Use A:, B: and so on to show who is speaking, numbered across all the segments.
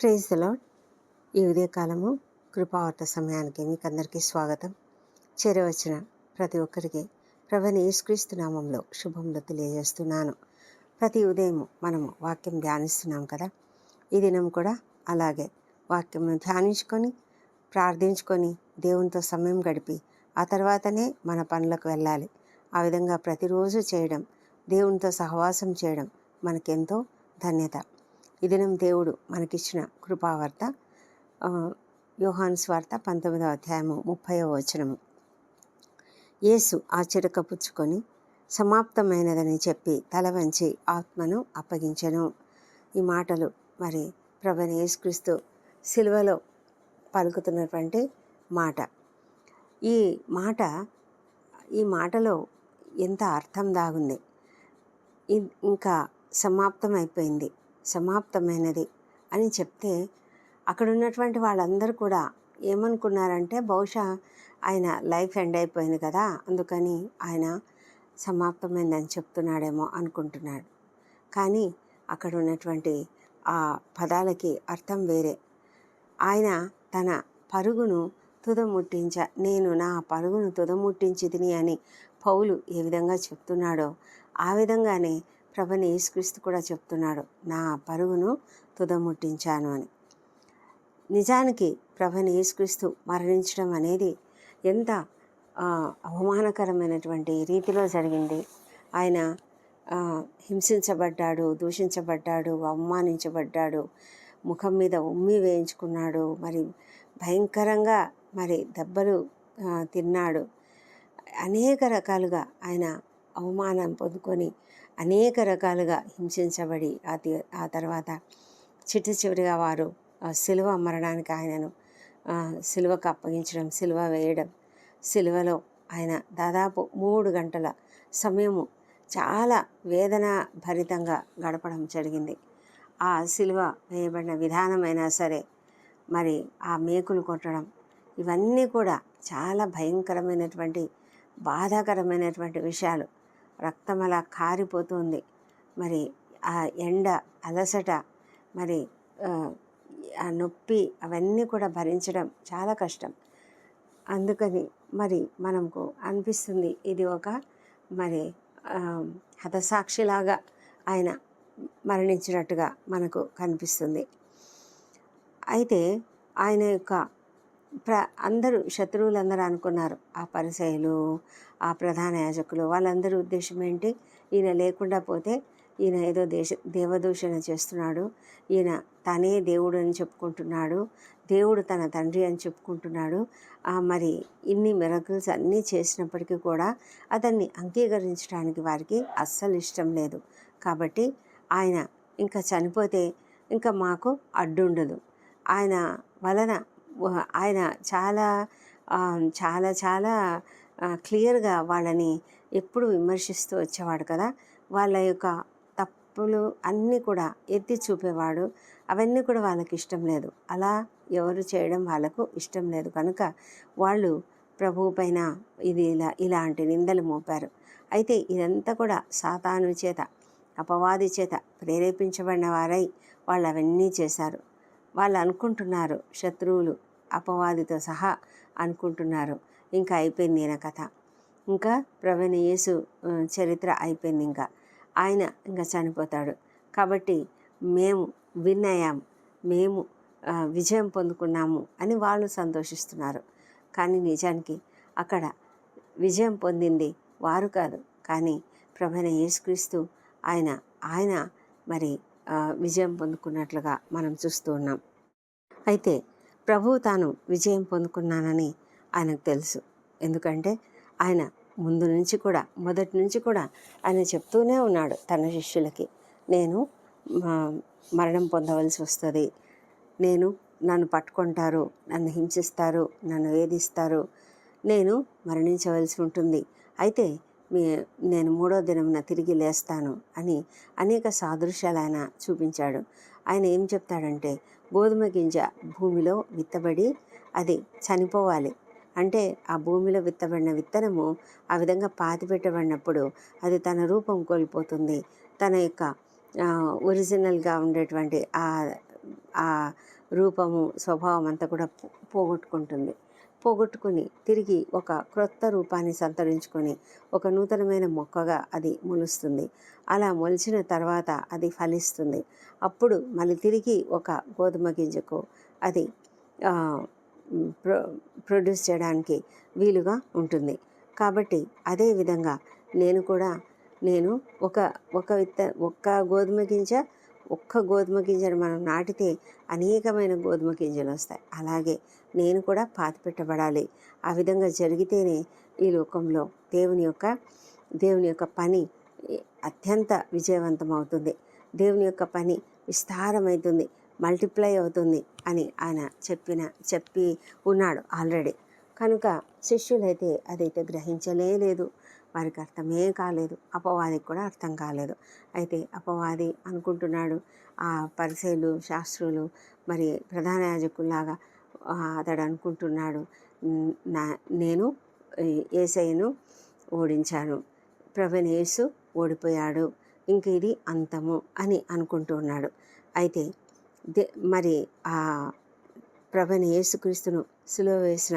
A: Praise the lord ఈ ఉదయకాలము కృపావర్త సమయానికి మీకు అందరికీ స్వాగతం. చేరవచ్చిన ప్రతి ఒక్కరికి ప్రభని యేసుక్రీస్తు నామంలో శుభంలో తెలియజేస్తున్నాను. ప్రతి ఉదయం మనము వాక్యం ధ్యానిస్తున్నాం కదా? ఈ దినం కూడా అలాగే వాక్యం ధ్యానించుకొని ప్రార్థించుకొని దేవునితో సమయం గడిపి ఆ తర్వాతనే మన పనులకు వెళ్ళాలి. ఆ విధంగా ప్రతిరోజు చేయడం దేవునితో సహవాసం చేయడం మనకెంతో ధన్యత. ఈ దినం దేవుడు మనకిచ్చిన కృపావార్త. ఆ, యోహాను స్వార్త పంతొమ్మిదవ అధ్యాయము ముప్పైవ వచనము. యేసు ఆశ్చర్యకపుచ్చుకొని సమాప్తమైనదని చెప్పి తల వంచి ఆత్మను అప్పగించెను. ఈ మాటలు మరి ప్రభుని యేసుక్రీస్తు సిలువలో పలుకుతున్నటువంటి మాట. ఈ మాట ఈ మాటలో ఎంత అర్థం దాగుంది. ఇంకా సమాప్తం అయిపోయింది సమాప్తమైనది అని చెప్తే అక్కడ ఉన్నటువంటి వాళ్ళందరూ కూడా ఏమనుకున్నారంటే బహుశా ఆయన లైఫ్ ఎండ్ అయిపోయింది కదా అందుకని ఆయన సమాప్తమైందని చెప్తున్నాడేమో అనుకుంటున్నాడు. కానీ అక్కడ ఉన్నటువంటి ఆ పదాలకి అర్థం వేరే. ఆయన తన పరుగును తుదముట్టించ నేను నా పరుగును తుదముట్టించి తిని అని పౌలు ఏ విధంగా చెప్తున్నాడో ఆ విధంగానే ప్రభని యేసుక్రీస్తు కూడా చెప్తున్నాడు నా పరుగును తుదముట్టించాను అని. నిజానికి ప్రభని యేసుక్రీస్తు మరణించడం అనేది ఎంత అవమానకరమైనటువంటి రీతిలో జరిగింది. ఆయన హింసించబడ్డాడు దూషించబడ్డాడు అవమానించబడ్డాడు ముఖం మీద ఉమ్మి వేయించుకున్నాడు మరి భయంకరంగా మరి దెబ్బలు తిన్నాడు. అనేక రకాలుగా ఆయన అవమానం పొందుకొని అనేక రకాలుగా హింసించబడి ఆ ఆ తర్వాత చిట్ట చివరిగా వారు సిలువ మరణానికి ఆయనను సిలువకు అప్పగించడం సిలువ వేయడం సిలువలో ఆయన దాదాపు మూడు గంటల సమయము చాలా వేదన భరితంగా గడపడం జరిగింది. ఆ సిలువ వేయబడిన విధానమైనా సరే మరి ఆ మేకులు కొట్టడం ఇవన్నీ కూడా చాలా భయంకరమైనటువంటి బాధాకరమైనటువంటి విషయాలు. రక్తం అలా కారిపోతుంది. మరి ఆ ఎండ అలసట మరి ఆ, నొప్పి అవన్నీ కూడా భరించడం చాలా కష్టం. అందుకని మరి మనకు అనిపిస్తుంది ఇది ఒక మరి హతసాక్షిలాగా ఆయన మరణించినట్టుగా మనకు కనిపిస్తుంది. అయితే ఆయన యొక్క ప్ర అందరూ శత్రువులందరూ అనుకున్నారు ఆ పరిసయలు ఆ ప్రధాన యాజకులు. వాళ్ళందరి ఉద్దేశం ఏంటి? ఈయన లేకుండా పోతే ఈయన ఏదో దేశ దేవదూషణ చేస్తున్నాడు. ఈయన తనే దేవుడు అని చెప్పుకుంటున్నాడు. దేవుడు తన తండ్రి అని చెప్పుకుంటున్నాడు. మరి ఇన్ని మిరకల్స్ అన్నీ చేసినప్పటికీ కూడా అతన్ని అంగీకరించడానికి వారికి అస్సలు ఇష్టం లేదు. కాబట్టి ఆయన ఇంకా చనిపోతే ఇంకా మాకు అడ్డుండదు. ఆయన వలన ఆయన చాలా చాలా చాలా క్లియర్గా వాళ్ళని ఎప్పుడు విమర్శిస్తూ వచ్చేవాడు కదా! వాళ్ళ యొక్క తప్పులు అన్నీ కూడా ఎత్తి చూపేవాడు. అవన్నీ కూడా వాళ్ళకి ఇష్టం లేదు. అలా ఎవరు చేయడం వాళ్ళకు ఇష్టం లేదు కనుక వాళ్ళు ప్రభువు పైన ఇది ఇలా ఇలాంటి నిందలు మోపారు. అయితే ఇదంతా కూడా సాతాను చేత అపవాది చేత ప్రేరేపించబడిన వారై వాళ్ళు అవన్నీ చేశారు. వాళ్ళు అనుకుంటున్నారు శత్రువులు అపవాదితో సహా అనుకుంటున్నారు. ఇంకా అయిపోయింది ఈయన కథ. ఇంకా ప్రవీణ యేసు చరిత్ర అయిపోయింది ఇంకా. ఆయన ఇంకా చనిపోతాడు. కాబట్టి మేము విన్ అయ్యాం. మేము విజయం పొందుకున్నాము అని వాళ్ళు సంతోషిస్తున్నారు. కానీ నిజానికి అక్కడ విజయం పొందింది వారు కాదు. కానీ ప్రభైన యేసుక్రీస్తు ఆయన ఆయన మరి విజయం పొందుకున్నట్లుగా మనం చూస్తూ ఉన్నాం. అయితే ప్రభువు తాను విజయం పొందుకున్నానని ఆయనకు తెలుసు. ఎందుకంటే ఆయన ముందు నుంచి కూడా మొదటి నుంచి కూడా ఆయన చెప్తూనే ఉన్నాడు తన శిష్యులకి. నేను మరణం పొందవలసి వస్తుంది. నేను నన్ను పట్టుకుంటారు నన్ను హింసిస్తారు నన్ను వేధిస్తారు. నేను మరణించవలసి ఉంటుంది. అయితే మీ నేను మూడో దినమున తిరిగి లేస్తాను అని అనేక సాదృశ్యాలు ఆయన చూపించాడు. ఆయన ఏం చెప్తాడంటే గోధుమ గింజ భూమిలో విత్తబడి అది చనిపోవాలి. అంటే ఆ భూమిలో విత్తబడిన విత్తనము ఆ విధంగా పాతిపెట్టబడినప్పుడు అది తన రూపం కోల్పోతుంది. తన యొక్క ఒరిజినల్గా ఉండేటువంటి ఆ ఆ రూపము స్వభావం అంతా కూడా పోగొట్టుకుంటుంది. పోగొట్టుకుని తిరిగి ఒక క్రొత్త రూపాన్ని సంతరించుకొని ఒక నూతనమైన మొక్కగా అది మొలుస్తుంది. అలా మొలిచిన తర్వాత అది ఫలిస్తుంది. అప్పుడు మళ్ళీ తిరిగి ఒక గోధుమ గింజకు అది ప్రొడ్యూస్ చేయడానికి వీలుగా ఉంటుంది. కాబట్టి అదే విధంగా నేను కూడా నేను ఒక ఒక విత్త ఒక్క గోధుమ గింజ ఒక్క గోధుమ గింజను మనం నాటితే అనేకమైన గోధుమ గింజలు వస్తాయి. అలాగే నేను కూడా పాతి పెట్టబడాలి. ఆ విధంగా జరిగితేనే ఈ లోకంలో దేవుని యొక్క దేవుని యొక్క పని అత్యంత విజయవంతం అవుతుంది. దేవుని యొక్క పని విస్తారమవుతుంది. మల్టిప్లై అవుతుంది అని ఆయన చెప్పిన చెప్పి ఉన్నాడు ఆల్రెడీ. కనుక శిష్యులైతే అదైతే గ్రహించలే లేదు వారికి అర్థమే కాలేదు. అపవాదికి కూడా అర్థం కాలేదు. అయితే అపవాది అనుకుంటున్నాడు. ఆ పరిశైలు శాస్త్రులు మరి ప్రధాన యాజకుల్లాగా అతడు అనుకుంటున్నాడు. నా నేను ఏసైను ఓడించాను. ప్రవీణ్ యేసు ఓడిపోయాడు. ఇంక ఇది అంతము అని అనుకుంటూ ఉన్నాడు. అయితే దే మరి ఆ ప్రభని యేసుక్రీస్తును సులువ వేసిన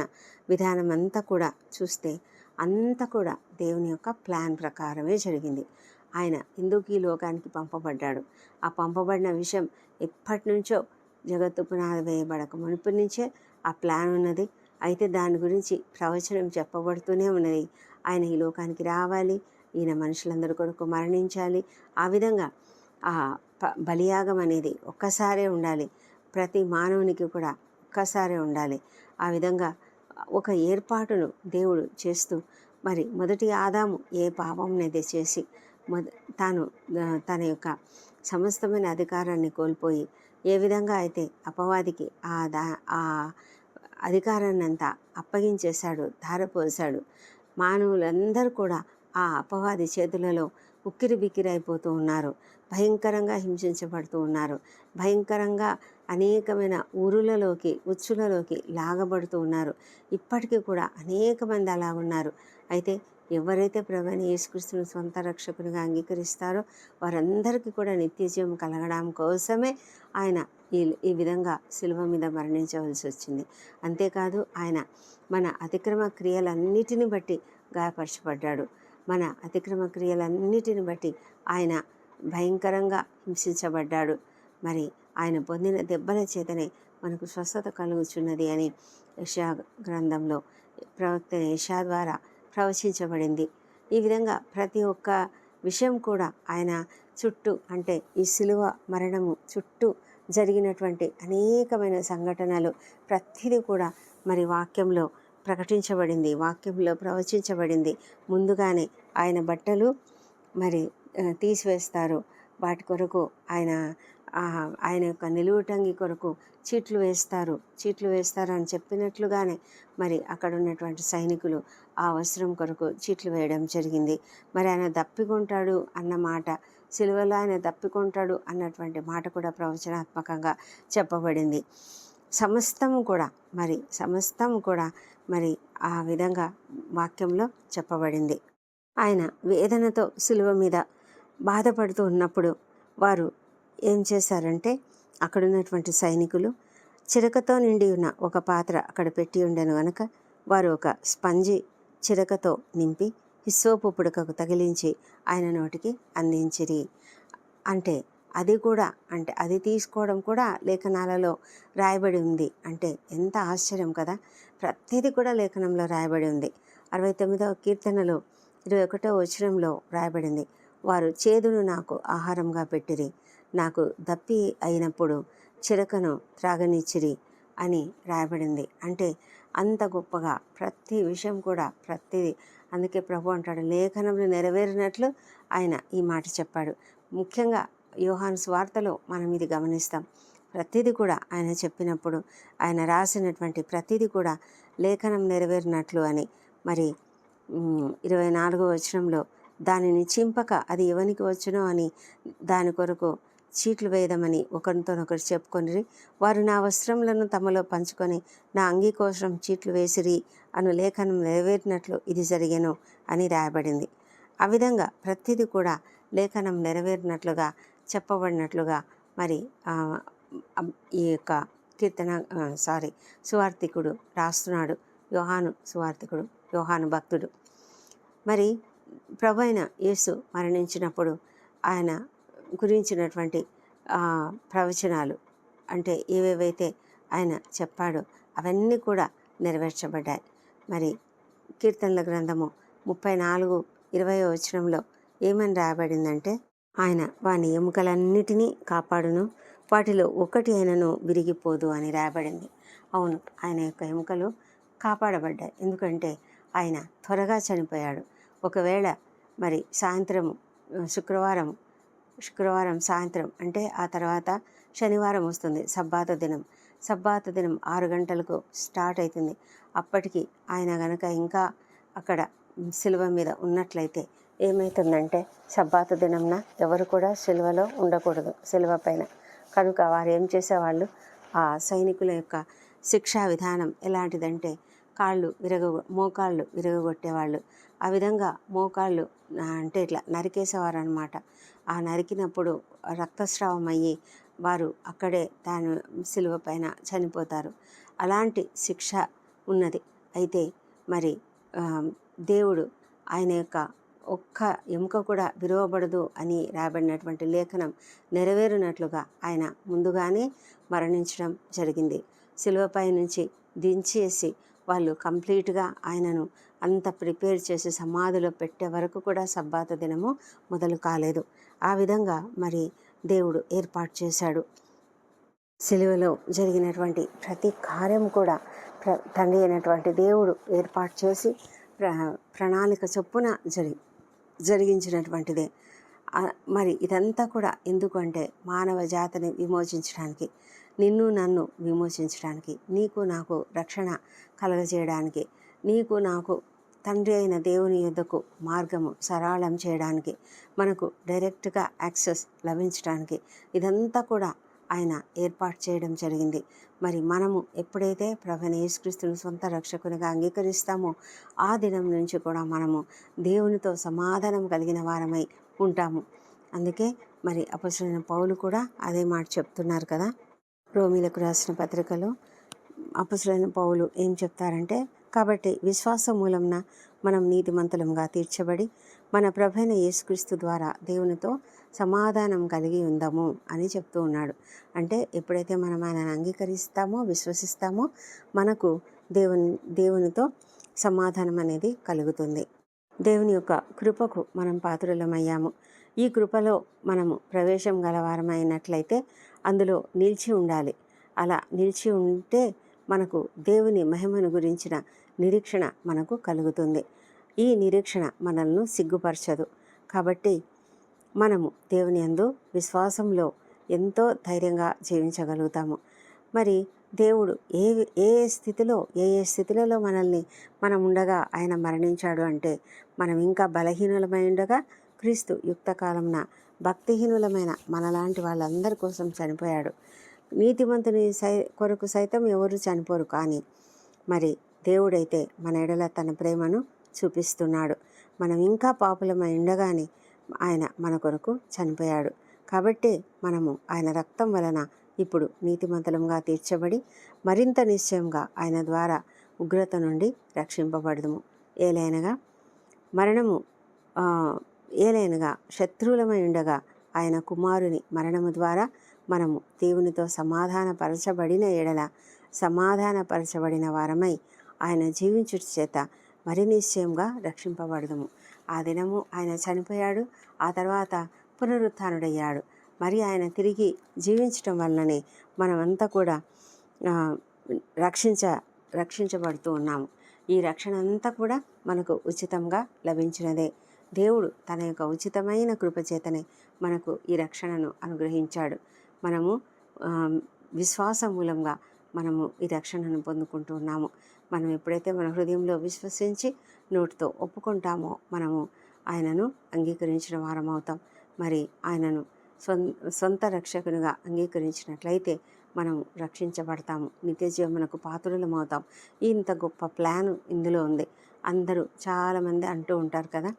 A: విధానం అంతా కూడా చూస్తే అంతా కూడా దేవుని యొక్క ప్లాన్ ప్రకారమే జరిగింది. ఆయన ఎందుకు ఈ లోకానికి పంపబడ్డాడు? ఆ పంపబడిన విషయం ఎప్పటి నుంచో జగత్తు పునాది వేయబడక మునుపు నుంచే ఆ ప్లాన్ ఉన్నది. అయితే దాని గురించి ప్రవచనం చెప్పబడుతూనే ఉన్నది. ఆయన ఈ లోకానికి రావాలి. ఈయన మనుషులందరి కొరకు మరణించాలి. ఆ విధంగా ఆ బలియాగం అనేది ఒక్కసారే ఉండాలి. ప్రతి మానవునికి కూడా ఒక్కసారే ఉండాలి. ఆ విధంగా ఒక ఏర్పాటును దేవుడు చేస్తూ మరి మొదటి ఆదాము ఏ పాపంనైతే చేసి మొద తాను తన యొక్క సమస్తమైన అధికారాన్ని కోల్పోయి ఏ విధంగా అయితే అపవాదికి ఆ దా ఆ అధికారాన్ని అంతా అప్పగించేశాడు ధారపోసాడు మానవులందరూ కూడా ఆ అపవాది చేతులలో ఉక్కిరి బిక్కిరి అయిపోతూ ఉన్నారు. భయంకరంగా హింసించబడుతూ ఉన్నారు. భయంకరంగా అనేకమైన ఊరులలోకి ఉచ్చులలోకి లాగబడుతూ ఉన్నారు. ఇప్పటికీ కూడా అనేక మంది అలా ఉన్నారు. అయితే ఎవరైతే ప్రభుని యేసుక్రీస్తుని సొంత రక్షకునిగా అంగీకరిస్తారో వారందరికీ కూడా నిత్యజీవం కలగడం కోసమే ఆయన ఈ ఈ విధంగా శిలువ మీద మరణించవలసి వచ్చింది. అంతేకాదు ఆయన మన అతిక్రమ క్రియలన్నిటిని బట్టి గాయపరచబడ్డాడు. మన అతిక్రమ క్రియలన్నిటిని బట్టి ఆయన భయంకరంగా హింసించబడ్డాడు. మరి ఆయన పొందిన దెబ్బల చేతనే మనకు స్వస్థత కలుగుచున్నది అని యషా గ్రంథంలో ప్రవక్త యషా ద్వారా ప్రవచించబడింది. ఈ విధంగా ప్రతి ఒక్క విషయం కూడా ఆయన చుట్టూ అంటే ఈ శిలువ మరణము చుట్టూ జరిగినటువంటి అనేకమైన సంఘటనలు ప్రతిదీ కూడా మరి వాక్యంలో ప్రకటించబడింది వాక్యంలో ప్రవచించబడింది. ముందుగానే ఆయన బట్టలు మరి తీసివేస్తారు. వాటి కొరకు ఆయన ఆయన యొక్క నిలువుటంగి కొరకు చీట్లు వేస్తారు. చీట్లు వేస్తారు అని చెప్పినట్లుగానే మరి అక్కడ ఉన్నటువంటి సైనికులు ఆ అవసరం కొరకు చీట్లు వేయడం జరిగింది. మరి ఆయన దప్పికొంటాడు అన్న మాట సిలువలో ఆయన దప్పికొంటాడు అన్నటువంటి మాట కూడా ప్రవచనాత్మకంగా చెప్పబడింది. సమస్తం కూడా మరి సమస్తం కూడా మరి ఆ విధంగా వాక్యంలో చెప్పబడింది. ఆయన వేదనతో సిలువ మీద బాధపడుతూ ఉన్నప్పుడు వారు ఏం చేశారంటే అక్కడ ఉన్నటువంటి సైనికులు చిరకతో నిండి ఉన్న ఒక పాత్ర అక్కడ పెట్టి ఉండెను కనుక వారు ఒక స్పంజి చిరకతో నింపి హిస్సోపు పుడకకు తగిలించి ఆయన నోటికి అందించిరి. అంటే అది కూడా అంటే అది తీసుకోవడం కూడా లేఖనాలలో రాయబడి ఉంది. అంటే ఎంత ఆశ్చర్యం కదా! ప్రతిదీ కూడా లేఖనంలో రాయబడి ఉంది. అరవై తొమ్మిదవ కీర్తనలో ఇరవై ఒకటో వచనంలో రాయబడింది. వారు చేదును నాకు ఆహారంగా పెట్టిరి. నాకు దప్పి అయినప్పుడు చిరకను త్రాగనిచ్చిరి అని రాయబడింది. అంటే అంత గొప్పగా ప్రతి విషయం కూడా ప్రతిదీ అందుకే ప్రభు అంటాడు లేఖనంలో నెరవేరినట్లు ఆయన ఈ మాట చెప్పాడు. ముఖ్యంగా యోహాను స్వార్తలో మనం ఇది గమనిస్తాం. ప్రతిదీ కూడా ఆయన చెప్పినప్పుడు ఆయన రాసినటువంటి ప్రతిదీ కూడా లేఖనం నెరవేరినట్లు అని. మరి ఇరవై నాలుగో వచనంలో దానిని చింపక అది ఎవనికి వచ్చునో అని దాని కొరకు చీట్లు వేయదమని ఒకరితోనొకరు చెప్పుకొని వారు నా వస్త్రములను తమలో పంచుకొని నా అంగీ కోసం చీట్లు వేసిరి అను లేఖనం నెరవేరినట్లు ఇది జరిగెను అని రాయబడింది. ఆ విధంగా ప్రతిదీ కూడా లేఖనం నెరవేరినట్లుగా చెప్పబడినట్లుగా మరి ఈ యొక్క కీర్తన సారీ సువార్థికుడు రాస్తున్నాడు యోహాను సువార్థికుడు యోహాను భక్తుడు. మరి ప్రభు అయిన యేసు మరణించినప్పుడు ఆయన గురించినటువంటి ప్రవచనాలు అంటే ఏవేవైతే ఆయన చెప్పాడో అవన్నీ కూడా నెరవేర్చబడ్డాయి. మరి కీర్తనల గ్రంథము ముప్పై నాలుగు ఇరవై వచనంలో ఏమని రాయబడిందంటే ఆయన వాని ఎముకలన్నిటినీ కాపాడును వాటిలో ఒకటి అయినను విరిగిపోదు అని రాయబడింది. అవును ఆయన యొక్క ఎముకలు కాపాడబడ్డాయి. ఎందుకంటే ఆయన త్వరగా చనిపోయాడు. ఒకవేళ మరి సాయంత్రం శుక్రవారం శుక్రవారం సాయంత్రం అంటే ఆ తర్వాత శనివారం వస్తుంది సబ్బాత దినం. సబ్బాత దినం ఆరు గంటలకు స్టార్ట్ అవుతుంది. అప్పటికి ఆయన గనక ఇంకా అక్కడ సిలువ మీద ఉన్నట్లయితే ఏమవుతుందంటే సబ్బాత దినంన ఎవరు కూడా సిలువలో ఉండకూడదు సిలువ పైన. కనుక వారు ఏం చేసేవాళ్ళు? ఆ సైనికుల యొక్క శిక్షా విధానం ఎలాంటిదంటే కాళ్ళు విరగ మోకాళ్ళు విరగగొట్టేవాళ్ళు. ఆ విధంగా మోకాళ్ళు అంటే ఇట్లా నరికేసేవారు అనమాట ఆ నరికినప్పుడు రక్తస్రావం అయ్యి వారు అక్కడే దాని సిలువ పైన చనిపోతారు. అలాంటి శిక్ష ఉన్నది. అయితే మరి దేవుడు ఆయన యొక్క ఒక్క ఎముక కూడా విరవబడదు అని రాయబడినటువంటి లేఖనం నెరవేరినట్లుగా ఆయన ముందుగానే మరణించడం జరిగింది. సిలువపై నుంచి దించేసి వాళ్ళు కంప్లీట్గా ఆయనను అంత ప్రిపేర్ చేసి సమాధిలో పెట్టే వరకు కూడా సబ్బాత దినము మొదలు కాలేదు. ఆ విధంగా మరి దేవుడు ఏర్పాటు చేశాడు. సిలువలో జరిగినటువంటి ప్రతి కార్యం కూడా ప్ర తండ్రి అయినటువంటి దేవుడు ఏర్పాటు చేసి ప్ర ప్రణాళిక చొప్పున జరి జరిగించినటువంటిదే. మరి ఇదంతా కూడా ఎందుకంటే మానవ జాతిని విమోచించడానికి నిన్ను నన్ను విమోచించడానికి నీకు నాకు రక్షణ కలగజేయడానికి నీకు నాకు తండ్రి అయిన దేవుని యొద్దకు మార్గము సరళం చేయడానికి మనకు డైరెక్ట్గా యాక్సెస్ లభించడానికి ఇదంతా కూడా ఆయన ఏర్పాటు చేయడం జరిగింది. మరి మనము ఎప్పుడైతే ప్రభుని యేసుక్రీస్తుని సొంత రక్షకునిగా అంగీకరిస్తామో ఆ దినం నుంచి కూడా మనము దేవునితో సమాధానం కలిగిన వారమై ఉంటాము అందుకే మరి అపసరైన పౌలు కూడా అదే మాట చెప్తున్నారు కదా. రోమిలకు రాసిన పత్రికలో అపసరైన పౌలు ఏం చెప్తారంటే కాబట్టి విశ్వాసం మూలంన మనం నీతిమంతులంగా తీర్చబడి మన ప్రభైన యేసుక్రీస్తు ద్వారా దేవునితో సమాధానం కలిగి ఉందాము అని చెప్తూ ఉన్నాడు. అంటే ఎప్పుడైతే మనం ఆయనను అంగీకరిస్తామో విశ్వసిస్తామో మనకు దేవుని దేవునితో సమాధానం అనేది కలుగుతుంది. దేవుని యొక్క కృపకు మనం పాత్రులమయ్యాము. ఈ కృపలో మనము ప్రవేశం గలవారమైనట్లయితే అందులో నిలిచి ఉండాలి. అలా నిలిచి ఉంటే మనకు దేవుని మహిమను గురించిన నిరీక్షణ మనకు కలుగుతుంది. ఈ నిరీక్షణ మనల్ని సిగ్గుపరచదు. కాబట్టి మనము దేవుని అందు విశ్వాసంలో ఎంతో ధైర్యంగా జీవించగలుగుతాము. మరి దేవుడు ఏ ఏ స్థితిలో ఏ ఏ స్థితిలలో మనల్ని మనం ఉండగా ఆయన మరణించాడు అంటే మనం ఇంకా బలహీనులమై ఉండగా క్రీస్తు యుక్తకాలంన భక్తిహీనులమైన మనలాంటి వాళ్ళందరి కోసం చనిపోయాడు. నీతిమంతుని సై కొరకు సైతం ఎవరు చనిపోరు కానీ మరి దేవుడైతే మన ఎడల తన ప్రేమను చూపిస్తున్నాడు. మనం ఇంకా పాపులమై ఉండగానే ఆయన మన కొరకు చనిపోయాడు. కాబట్టి మనము ఆయన రక్తం వలన ఇప్పుడు నీతిమంతులంగా తీర్చబడి మరింత నిశ్చయంగా ఆయన ద్వారా ఉగ్రత నుండి రక్షింపబడదుము. ఏలైనగా మరణము ఏలైనగా శత్రువులమై ఉండగా ఆయన కుమారుని మరణము ద్వారా మనము దేవునితో సమాధానపరచబడిన ఎడల సమాధానపరచబడిన వారమై ఆయన జీవించుట చేత మరి నిశ్చయంగా రక్షింపబడదుము. ఆ దినము ఆయన చనిపోయాడు ఆ తర్వాత పునరుత్డయ్యాడు. మరి ఆయన తిరిగి జీవించటం వలననే మనమంతా కూడా రక్షించ రక్షించబడుతూ ఉన్నాము. ఈ రక్షణ అంతా కూడా మనకు ఉచితంగా లభించినదే. దేవుడు తన యొక్క ఉచితమైన కృపచేతనే మనకు ఈ రక్షణను అనుగ్రహించాడు. మనము విశ్వాస మూలంగా మనము ఈ రక్షణను పొందుకుంటూ ఉన్నాము. మనం ఎప్పుడైతే మన హృదయంలో విశ్వసించి నోటితో ఒప్పుకుంటామో మనము ఆయనను అంగీకరించిన వారం అవుతాం మరి ఆయనను సొంత రక్షకునిగా అంగీకరించినట్లయితే మనం రక్షించబడతాము. నిత్య జీవమునకు అవుతాం ఇంత గొప్ప ప్లాన్ ఇందులో ఉంది. అందరూ చాలామంది అంటూ ఉంటారు కదా.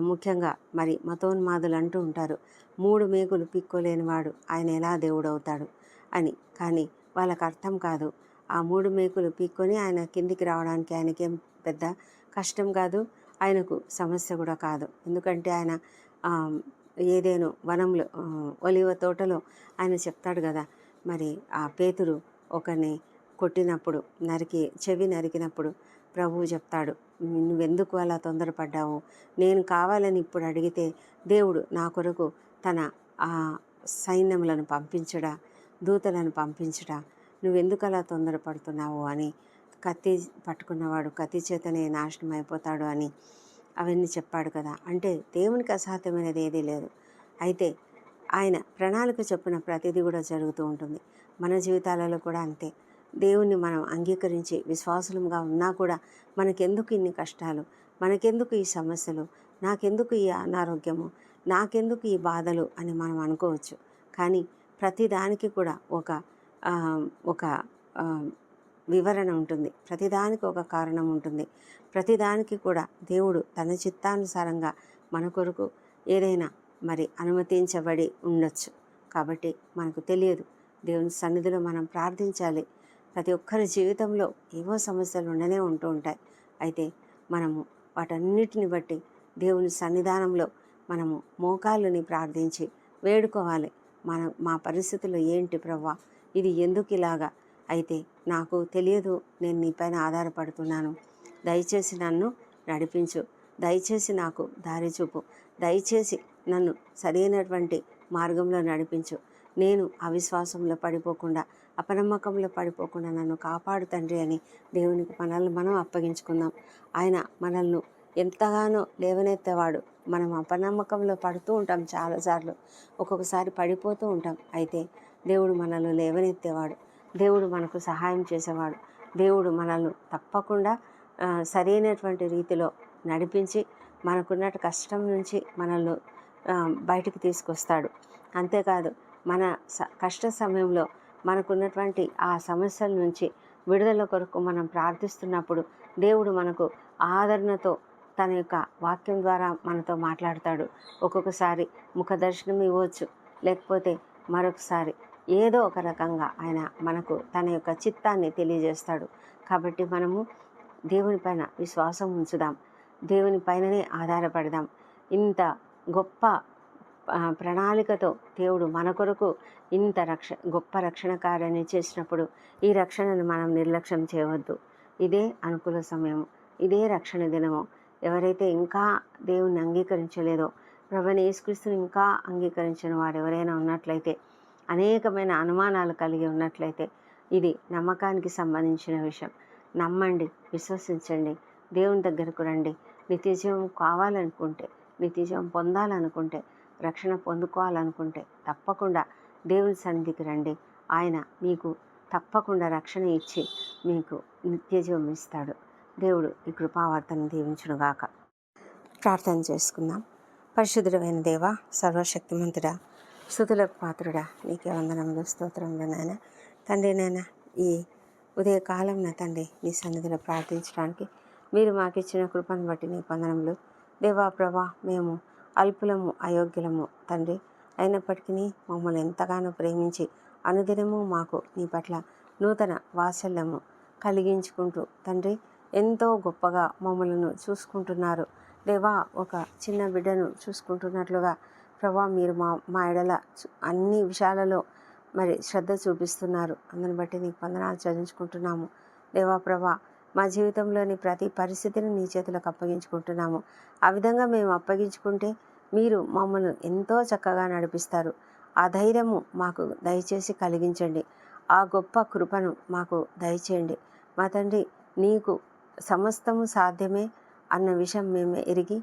A: ముఖ్యంగా మరి మతోన్మాదులు అంటూ ఉంటారు. మూడు మేకులు పిక్కోలేనివాడు ఆయన ఎలా దేవుడవుతాడు అని. కానీ వాళ్ళకు అర్థం కాదు. ఆ మూడు మేకులు పీక్కొని ఆయన కిందికి రావడానికి ఆయనకేం పెద్ద కష్టం కాదు. ఆయనకు సమస్య కూడా కాదు. ఎందుకంటే ఆయన ఏదేను వనంలో ఒలివ తోటలో ఆయన చెప్తాడు కదా. మరి ఆ పేతురు ఒకరిని కొట్టినప్పుడు నరికి చెవి నరికినప్పుడు ప్రభువు చెప్తాడు నువ్వెందుకు అలా తొందరపడ్డావు? నేను కావాలని ఇప్పుడు అడిగితే దేవుడు నా కొరకు తన ఆ సైన్యములను పంపించడా? దూతలను పంపించడా? నువ్వెందుకు అలా తొందరపడుతున్నావు అని కత్తి పట్టుకున్నవాడు కత్తి చేతనే నాశనం అయిపోతాడు అని అవన్నీ చెప్పాడు కదా. అంటే దేవునికి అసాధ్యమైనది ఏదీ లేదు. అయితే ఆయన ప్రణాళిక చెప్పిన ప్రతిదీ కూడా జరుగుతూ ఉంటుంది. మన జీవితాలలో కూడా అంతే. దేవుణ్ణి మనం అంగీకరించి విశ్వాసులంగా ఉన్నా కూడా మనకెందుకు ఇన్ని కష్టాలు? మనకెందుకు ఈ సమస్యలు? నాకెందుకు ఈ అనారోగ్యము? నాకెందుకు ఈ బాధలు అని మనం అనుకోవచ్చు. కానీ ప్రతిదానికి కూడా ఒక ఒక వివరణ ఉంటుంది. ప్రతిదానికి ఒక కారణం ఉంటుంది. ప్రతిదానికి కూడా దేవుడు తన చిత్తానుసారంగా మన కొరకు ఏదైనా మరి అనుమతించబడి ఉండొచ్చు. కాబట్టి మనకు తెలియదు. దేవుని సన్నిధిలో మనం ప్రార్థించాలి. ప్రతి ఒక్కరి జీవితంలో ఏవో సమస్యలు ఉండనే ఉంటూ ఉంటాయి. అయితే మనము వాటన్నిటిని బట్టి దేవుని సన్నిధానంలో మనము మోకాళ్ళని ప్రార్థించి వేడుకోవాలి. మన మా పరిస్థితులు ఏంటి ప్రవ్వా ఇది ఎందుకు ఇలాగా? అయితే నాకు తెలియదు నేను నీపైన ఆధారపడుతున్నాను. దయచేసి నన్ను నడిపించు. దయచేసి నాకు దారి చూపు. దయచేసి నన్ను సరైనటువంటి మార్గంలో నడిపించు. నేను అవిశ్వాసంలో పడిపోకుండా అపనమ్మకంలో పడిపోకుండా నన్ను కాపాడు తండ్రి అని దేవునికి మనల్ని మనం అప్పగించుకుందాం. ఆయన మనల్ని ఎంతగానో లేవనెత్తేవాడు. మనం అపనమ్మకంలో పడుతూ ఉంటాం చాలాసార్లు. ఒక్కొక్కసారి పడిపోతూ ఉంటాం. అయితే దేవుడు మనల్ని లేవనెత్తేవాడు. దేవుడు మనకు సహాయం చేసేవాడు. దేవుడు మనల్ని తప్పకుండా సరైనటువంటి రీతిలో నడిపించి మనకున్న కష్టం నుంచి మనల్ని బయటికి తీసుకొస్తాడు. అంతేకాదు మన స కష్ట సమయంలో మనకున్నటువంటి ఆ సమస్యల నుంచి విడుదల కొరకు మనం ప్రార్థిస్తున్నప్పుడు దేవుడు మనకు ఆదరణతో తన యొక్క వాక్యం ద్వారా మనతో మాట్లాడతాడు. ఒక్కొక్కసారి ముఖ దర్శనం ఇవ్వచ్చు లేకపోతే మరొకసారి ఏదో ఒక రకంగా ఆయన మనకు తన యొక్క చిత్తాన్ని తెలియజేస్తాడు. కాబట్టి మనము దేవుని పైన విశ్వాసం ఉంచుదాం. దేవుని పైననే ఆధారపడదాం. ఇంత గొప్ప ప్రణాళికతో దేవుడు మన కొరకు ఇంత రక్ష గొప్ప రక్షణ కార్యాన్ని చేసినప్పుడు ఈ రక్షణను మనం నిర్లక్ష్యం చేయవద్దు. ఇదే అనుకూల సమయం. ఇదే రక్షణ దినము. ఎవరైతే ఇంకా దేవుణ్ణి అంగీకరించలేదో ప్రభుని యేసుక్రీస్తుని ఇంకా అంగీకరించిన వారు ఎవరైనా ఉన్నట్లయితే అనేకమైన అనుమానాలు కలిగి ఉన్నట్లయితే ఇది నమ్మకానికి సంబంధించిన విషయం. నమ్మండి విశ్వసించండి దేవుని దగ్గరకు రండి. నిత్యజీవం కావాలనుకుంటే నిత్యజీవం పొందాలనుకుంటే రక్షణ పొందుకోవాలనుకుంటే తప్పకుండా దేవుని సన్నిధికి రండి. ఆయన మీకు తప్పకుండా రక్షణ ఇచ్చి మీకు నిత్యజీవం ఇస్తాడు. దేవుడు ఈ కృపావార్తను దీవించునుగాక. ప్రార్థన చేసుకుందాం. పరిశుద్ధుడమైన దేవ సర్వశక్తిమంతుడా స్థుతులకు పాత్రుడా. నీకే వందనములు స్తోత్రములు నాయన. తండ్రి నాయన ఈ ఉదయకాలం నా తండ్రి నీ సన్నిధిలో ప్రార్థించడానికి మీరు మాకు ఇచ్చిన కృపను బట్టి నీ వందనములు. దేవా ప్రభా మేము అల్పులము అయోగ్యులము తండ్రి. అయినప్పటికీ మమ్మల్ని ఎంతగానో ప్రేమించి అనుదినము మాకు నీ పట్ల నూతన వాత్సల్యము కలిగించుకుంటూ తండ్రి ఎంతో గొప్పగా మమ్మలను చూసుకుంటున్నారు. దేవా ఒక చిన్న బిడ్డను చూసుకుంటున్నట్లుగా ప్రభా మీరు మా మా ఎడల అన్ని విషయాలలో మరి శ్రద్ధ చూపిస్తున్నారు. అందుని బట్టి నీకు వందనాలు చదివించుకుంటున్నాము దేవా ప్రభా మా జీవితంలోని ప్రతి పరిస్థితిని నీ చేతులకు అప్పగించుకుంటున్నాము. ఆ విధంగా మేము అప్పగించుకుంటే మీరు మమ్మల్ని ఎంతో చక్కగా నడిపిస్తారు. ఆ ధైర్యము మాకు దయచేసి కలిగించండి. ఆ గొప్ప కృపను మాకు దయచేయండి. మా తండ్రి నీకు సమస్తము సాధ్యమే అన్న విషయం మేము ఎరిగి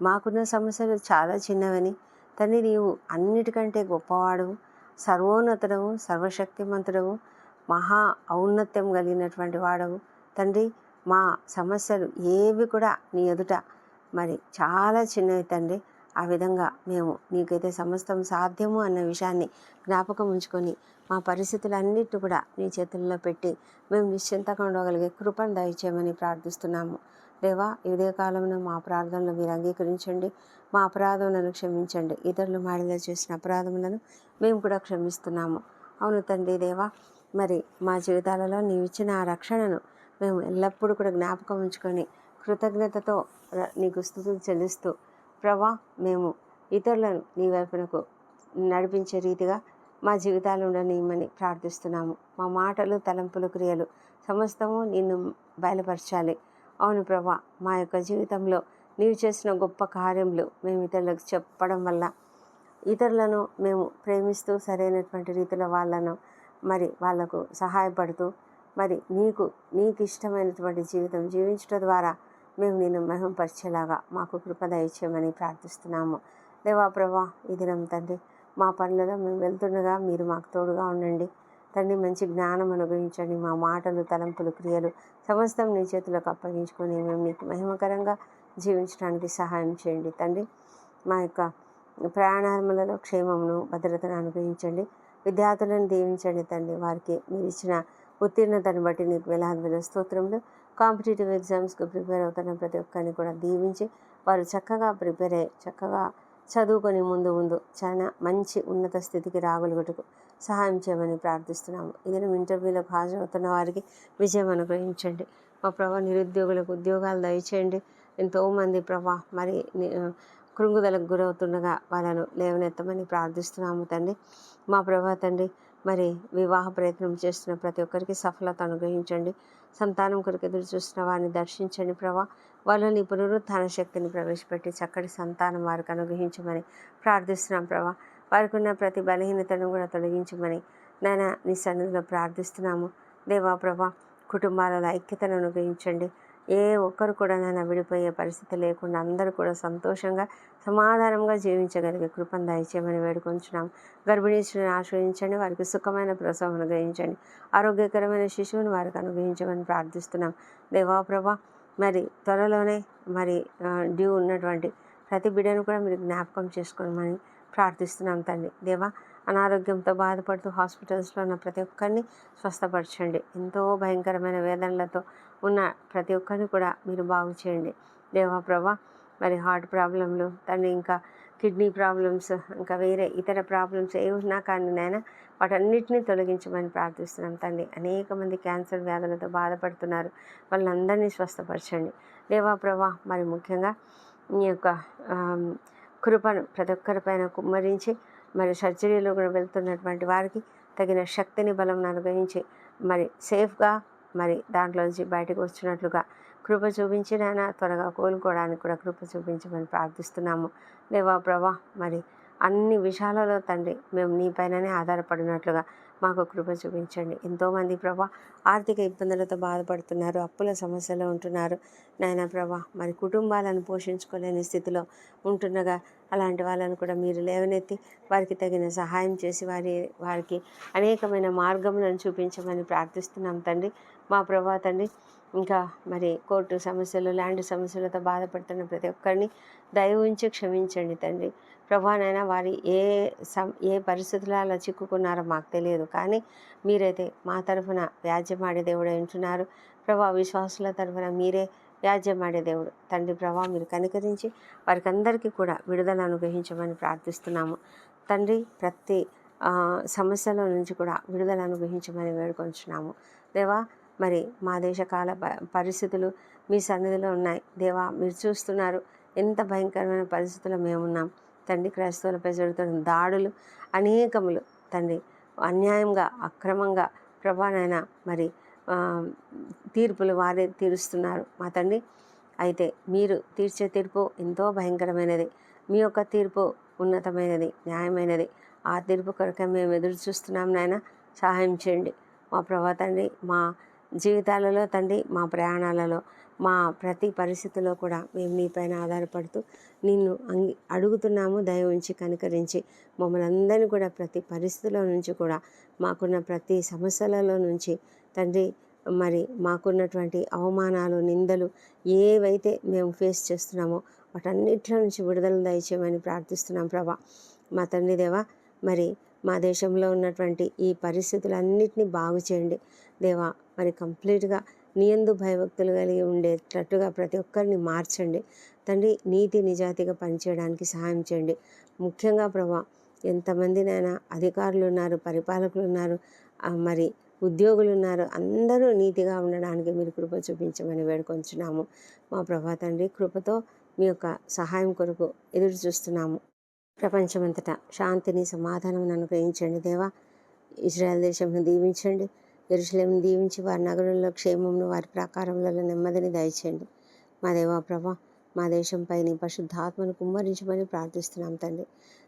A: మాకున్న సమస్యలు చాలా చిన్నవని తండ్రి నీవు అన్నిటికంటే గొప్పవాడవు సర్వోన్నతుడవు సర్వశక్తిమంతుడవు మహా ఔన్నత్యం కలిగినటువంటి వాడవు. తండ్రి మా సమస్యలు ఏవి కూడా నీ ఎదుట మరి చాలా చిన్నవి తండ్రి. ఆ విధంగా మేము నీకైతే సమస్తం సాధ్యము అన్న విషయాన్ని జ్ఞాపకం ఉంచుకొని మా పరిస్థితులన్నిటి కూడా నీ చేతుల్లో పెట్టి మేము నిశ్చింతగా ఉండగలిగే కృపను దయచేయమని ప్రార్థిస్తున్నాము. దేవా ఇదే కాలంలో మా ప్రార్థనలు మీరు అంగీకరించండి. మా అపరాధములను క్షమించండి. ఇతరులు మాడిలో చేసిన అపరాధములను మేము కూడా క్షమిస్తున్నాము. అవును తండ్రి దేవా మరి మా జీవితాలలో నీవు ఇచ్చిన ఆ రక్షణను మేము ఎల్లప్పుడూ కూడా జ్ఞాపకం ఉంచుకొని కృతజ్ఞతతో ర- నీకు స్థుతులు చెల్లిస్తూ ప్రభా మేము ఇతరులను నీ వైపునకు నడిపించే రీతిగా మా జీవితాలు ఉండనీయమని ప్రార్థిస్తున్నాము. మా మాటలు తలంపులు క్రియలు సమస్తము నిన్ను బయలుపరచాలి. అవును ప్రభా మా యొక్క జీవితంలో నీవు చేసిన గొప్ప కార్యములు మేము ఇతరులకు చెప్పడం వల్ల ఇతరులను మేము ప్రేమిస్తూ సరైనటువంటి రీతిలో వాళ్ళను మరి వాళ్ళకు సహాయపడుతూ మరి నీకు నీకు ఇష్టమైనటువంటి జీవితం జీవించడం ద్వారా మేము నిన్ను మహింపరిచేలాగా మాకు కృప దయచేయమని ప్రార్థిస్తున్నాము. దేవా ప్రభా ఈ దినం తండ్రి మా పనులలో మేము వెళ్తుండగా మీరు మాకు తోడుగా ఉండండి. తండ్రి మంచి జ్ఞానం అనుగ్రహించండి మా మాటలు తలంపులు క్రియలు సమస్తం నీ చేతులకు అప్పగించుకొని మేము నీకు మహిమకరంగా జీవించడానికి సహాయం చేయండి. తండ్రి మా యొక్క ప్రయాణాలలో క్షేమమును భద్రతను అనుగ్రహించండి విద్యార్థులను దీవించండి తండ్రి. వారికి మీరు ఇచ్చిన ఉత్తీర్ణతను బట్టి నీకు వేలాది వేల స్తోత్రములు. కాంపిటేటివ్ ఎగ్జామ్స్కి ప్రిపేర్ అవుతున్న ప్రతి ఒక్కరిని కూడా దీవించి వారు చక్కగా ప్రిపేర్ అయ్యి చక్కగా చదువుకొని ముందు ముందు చాలా మంచి ఉన్నత స్థితికి రాగలుగుటకు సహాయం చేయమని ప్రార్థిస్తున్నాము. ఇదే ఇంటర్వ్యూలో హాజరవుతున్న వారికి విజయం అనుగ్రహించండి. మా ప్రభా నిరుద్యోగులకు ఉద్యోగాలు దయచేయండి. ఎంతోమంది ప్రభా మరి కృంగుదలకు గురవుతుండగా వాళ్ళను లేవనెత్తమని ప్రార్థిస్తున్నాము తండ్రి. మా ప్రభా తండ్రి మరి వివాహ ప్రయత్నం చేస్తున్న ప్రతి ఒక్కరికి సఫలత అనుగ్రహించండి. సంతానం కొరకు ఎదురు చూస్తున్న వారిని దర్శించండి ప్రభా. వాళ్ళని పునరుత్థాన శక్తిని ప్రవేశపెట్టి చక్కటి సంతానం వారికి అనుగ్రహించమని ప్రార్థిస్తున్నాం ప్రభా. వారికి ఉన్న ప్రతి బలహీనతను కూడా తొలగించమని నాయన నీ సన్నిధిలో ప్రార్థిస్తున్నాము. దేవా ప్రభా కుటుంబాలలో ఐక్యతను అనుగ్రహించండి. ఏ ఒక్కరు కూడా నన్ను విడిపోయే పరిస్థితి లేకుండా అందరూ కూడా సంతోషంగా సమాధానంగా జీవించగలిగే కృపను దయచేయమని వేడుకొంచున్నాం గర్భిణీశ్వరిని ఆశ్రయించండి వారికి సుఖమైన ప్రసవం అనుగ్రహించండి. ఆరోగ్యకరమైన శిశువుని వారికి అనుగ్రహించమని ప్రార్థిస్తున్నాం. దేవాప్రభ మరి త్వరలోనే మరి డ్యూ ఉన్నటువంటి ప్రతి బిడ్డను కూడా మీరు జ్ఞాపకం చేసుకోమని ప్రార్థిస్తున్నాం తండ్రి. దేవా అనారోగ్యంతో బాధపడుతూ హాస్పిటల్స్లో ఉన్న ప్రతి ఒక్కరిని స్వస్థపరచండి. ఎంతో భయంకరమైన వేదనలతో ఉన్న ప్రతి ఒక్కరిని కూడా మీరు బాగు చేయండి. దేవా ప్రభా మరి హార్ట్ ప్రాబ్లంలు తండ్రి ఇంకా కిడ్నీ ప్రాబ్లమ్స్ ఇంకా వేరే ఇతర ప్రాబ్లమ్స్ ఏ ఉన్నా కానీ నాయన వాటన్నిటిని తొలగించమని ప్రార్థిస్తున్నాం తండ్రి. అనేక మంది క్యాన్సర్ వ్యాధులతో బాధపడుతున్నారు. వాళ్ళందరినీ స్వస్థపరచండి. దేవా ప్రభా మరి ముఖ్యంగా మీ యొక్క కృపను ప్రతి ఒక్కరి పైన కుమ్మరించి మరి సర్జరీలో కూడా వెళ్తున్నటువంటి వారికి తగిన శక్తిని బలం అనుగ్రహించి మరి సేఫ్గా మరి దాంట్లోంచి బయటకు వచ్చినట్లుగా కృప చూపించినైనా త్వరగా కోలుకోవడానికి కూడా కృప చూపించమని ప్రార్థిస్తున్నాము. దేవా ప్రభా మరి అన్ని విషయాలలో తండ్రి మేము నీ పైననే ఆధారపడినట్లుగా మాకు కృప చూపించండి. ఎంతోమంది ప్రభా ఆర్థిక ఇబ్బందులతో బాధపడుతున్నారు అప్పుల సమస్యలో ఉంటున్నారు. నాయన ప్రభా మరి కుటుంబాలను పోషించుకోలేని స్థితిలో ఉంటుండగా అలాంటి వాళ్ళను కూడా మీరు లేవనెత్తి వారికి తగిన సహాయం చేసి వారి వారికి అనేకమైన మార్గములను చూపించమని ప్రార్థిస్తున్నాం తండ్రి. మా ప్రభా తండ్రి ఇంకా మరి కోర్టు సమస్యలు ల్యాండ్ సమస్యలతో బాధపడుతున్న ప్రతి ఒక్కరిని దయ ఉంచి క్షమించండి తండ్రి. ప్రభానైనా వారి ఏ సం ఏ పరిస్థితుల్లో అలా చిక్కుకున్నారో మాకు తెలియదు. కానీ మీరైతే మా తరఫున వ్యాజ్యమాడే దేవుడు ఉంటున్నారు. ప్రభా విశ్వాసుల తరఫున మీరే వ్యాజ్యమాడే దేవుడు. తండ్రి ప్రభా మీరు కనికరించి వారికి అందరికీ కూడా విడుదల అనుగ్రహించమని ప్రార్థిస్తున్నాము. తండ్రి ప్రతి సమస్యల నుంచి కూడా విడుదల అనుగ్రహించమని వేడుకొంచున్నాము. దేవా మరి మా దేశ కాల ప- పరిస్థితులు మీ సన్నిధిలో ఉన్నాయి. దేవా మీరు చూస్తున్నారు ఎంత భయంకరమైన పరిస్థితుల్లో మేమున్నాం. తండ్రి క్రైస్తవులపై జరుగుతున్న దాడులు అనేకములు తండ్రి. అన్యాయంగా అక్రమంగా ప్రభానైనా మరి తీర్పులు వారే తీరుస్తున్నారు. మా తండ్రి అయితే మీరు తీర్చే తీర్పు ఎంతో భయంకరమైనది. మీ యొక్క తీర్పు ఉన్నతమైనది న్యాయమైనది. ఆ తీర్పు కొరకే మేము ఎదురు చూస్తున్నాం నాయన. సహాయం చేయండి మా ప్రభా తండ్రి మా జీవితాలలో తండ్రి మా ప్రయాణాలలో మా ప్రతి పరిస్థితిలో కూడా మేము నీపైన ఆధారపడుతూ నిన్ను అంగి అడుగుతున్నాము దయ ఉంచి కనికరించి మమ్మల్ని అందరినీ కూడా ప్రతి పరిస్థితిలో నుంచి కూడా మాకున్న ప్రతి సమస్యలలో నుంచి తండ్రి మరి మాకున్నటువంటి అవమానాలు నిందలు ఏవైతే మేము ఫేస్ చేస్తున్నామో వాటన్నిటిలో నుంచి విడుదల దయచేయమని ప్రార్థిస్తున్నాం ప్రభా. మా తండ్రి దేవా మరి మా దేశంలో ఉన్నటువంటి ఈ పరిస్థితులన్నింటినీ బాగు చేయండి. దేవా మరి కంప్లీట్గా నీయందు భయభక్తులు కలిగి ఉండేటట్టుగా ప్రతి ఒక్కరిని మార్చండి. తండ్రి నీతి నిజాతిగా పనిచేయడానికి సహాయం చేయండి. ముఖ్యంగా ప్రభా ఎంతమందినైనా అధికారులు ఉన్నారు పరిపాలకులు ఉన్నారు మరి ఉద్యోగులు ఉన్నారు అందరూ నీతిగా ఉండడానికి మీరు కృప చూపించమని వేడుకొంచున్నాము. మా ప్రభా తండ్రి కృపతో మీ యొక్క సహాయం కొరకు ఎదురు చూస్తున్నాము. ప్రపంచమంతటా శాంతిని సమాధానం అనుగ్రహించండి దేవా. ఇజ్రాయెల్ దేశంను దీవించండి. ఎరుసలేంను దీవించి వారి నగరంలో క్షేమమును వారి ప్రాకారంలో నెమ్మదిని దయచేయండి. మా దేవా ప్రభా మా దేశంపై నీ పరిశుద్ధాత్మను కుమ్మరించమని ప్రార్థిస్తున్నాం తండ్రి.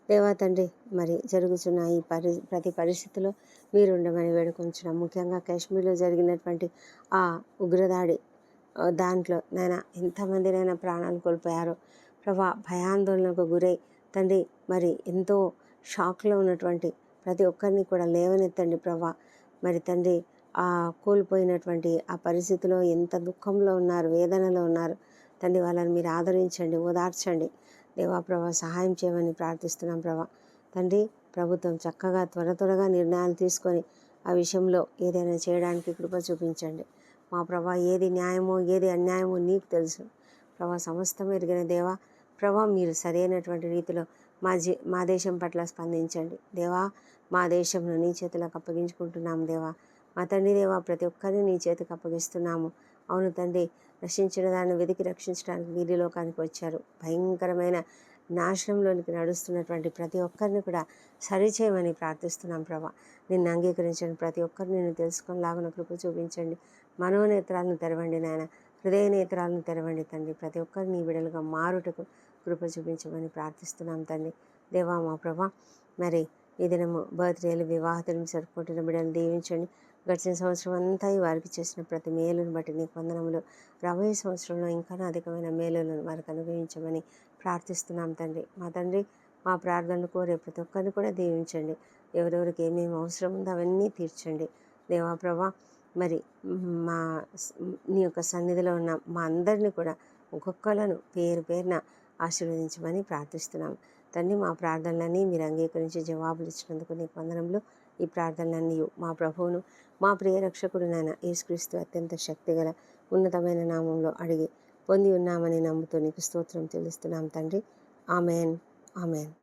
A: దేవా తండ్రి మరి జరుగుతున్న ఈ పరి ప్రతి పరిస్థితిలో మీరు ఉండమని వేడుకొంచున్నాం. ముఖ్యంగా కాశ్మీర్లో జరిగినటువంటి ఆ ఉగ్రదాడి దాంట్లో నైనా ఎంతమందినైనా ప్రాణాలు కోల్పోయారో ప్రభా భయాందోళనకు గురై తండ్రి మరి ఎంతో షాక్లో ఉన్నటువంటి ప్రతి ఒక్కరిని కూడా లేవనెత్తండి ప్రభా. మరి తండ్రి ఆ కోల్పోయినటువంటి ఆ పరిస్థితిలో ఎంత దుఃఖంలో ఉన్నారు వేదనలో ఉన్నారు. తండ్రి వాళ్ళని మీరు ఆదరించండి ఓదార్చండి. దేవా ప్రభా సహాయం చేయమని ప్రార్థిస్తున్నాం ప్రభా. తండ్రి ప్రభుత్వం చక్కగా త్వర త్వరగా నిర్ణయాలు తీసుకొని ఆ విషయంలో ఏదైనా చేయడానికి కృప చూపించండి. మా ప్రభా ఏది న్యాయమో ఏది అన్యాయమో నీకు తెలుసు. ప్రభా సమస్తం ఎరిగిన దేవా ప్రభా మీరు సరైనటువంటి రీతిలో మా జీ మా దేశం పట్ల స్పందించండి. దేవా మా దేశంను నీ చేతులకు అప్పగించుకుంటున్నాము దేవా. మా తండ్రి దేవా ప్రతి ఒక్కరిని నీ చేతికి అప్పగిస్తున్నాము. అవును తండ్రి రక్షించిన దాన్ని వెతికి రక్షించడానికి వీరి లోకానికి వచ్చారు. భయంకరమైన నాశనంలోనికి నడుస్తున్నటువంటి ప్రతి ఒక్కరిని కూడా సరిచేయమని ప్రార్థిస్తున్నాం ప్రభా. నిన్ను అంగీకరించండి. ప్రతి ఒక్కరిని నేను తెలుసుకునేలాగున కృప చూపించండి. మనోనేత్రాలను తెరవండి నాయన. హృదయ నేత్రాలను తెరవండి తండ్రి. ప్రతి ఒక్కరిని నీ విడలుగా మారుటకు కృప చూపించమని ప్రార్థిస్తున్నాం తండ్రి. దేవా మా ప్రభా మరి ఈ దినము బర్త్డేలు వివాహతులు జరుపుకుంటున్న బిడ్డలు దీవించండి. గడిచిన సంవత్సరం అంతా ఈ వారికి చేసిన ప్రతి మేలును బట్టి నీ వందనములు. రాబోయే సంవత్సరంలో ఇంకా అధికమైన మేలులను వారికి అనుభవించమని ప్రార్థిస్తున్నాం తండ్రి. మా తండ్రి మా ప్రార్థనలు కోరే ప్రతి ఒక్కరిని కూడా దీవించండి. ఎవరెవరికి ఏమేమి అవసరం ఉందో అవన్నీ తీర్చండి. దేవా ప్రభా మరి మా నీ యొక్క సన్నిధిలో ఉన్న మా అందరినీ కూడా ఒక్కొక్కలను పేరు పేరున ఆశీర్వదించమని ప్రార్థిస్తున్నాం. తండ్రి మా ప్రార్థనలన్నీ మీరు అంగీకరించి జవాబులు ఇచ్చినందుకు నీకు వందనంలో ఈ ప్రార్థనలన్నీ మా ప్రభువును మా ప్రియ రక్షకుడునైన యేసుక్రీస్తు అత్యంత శక్తిగల ఉన్నతమైన నామంలో అడిగి పొంది ఉన్నామని నమ్ముతూ నీకు స్తోత్రం తెలుస్తున్నాం తండ్రి. ఆమెన్. ఆమెన్.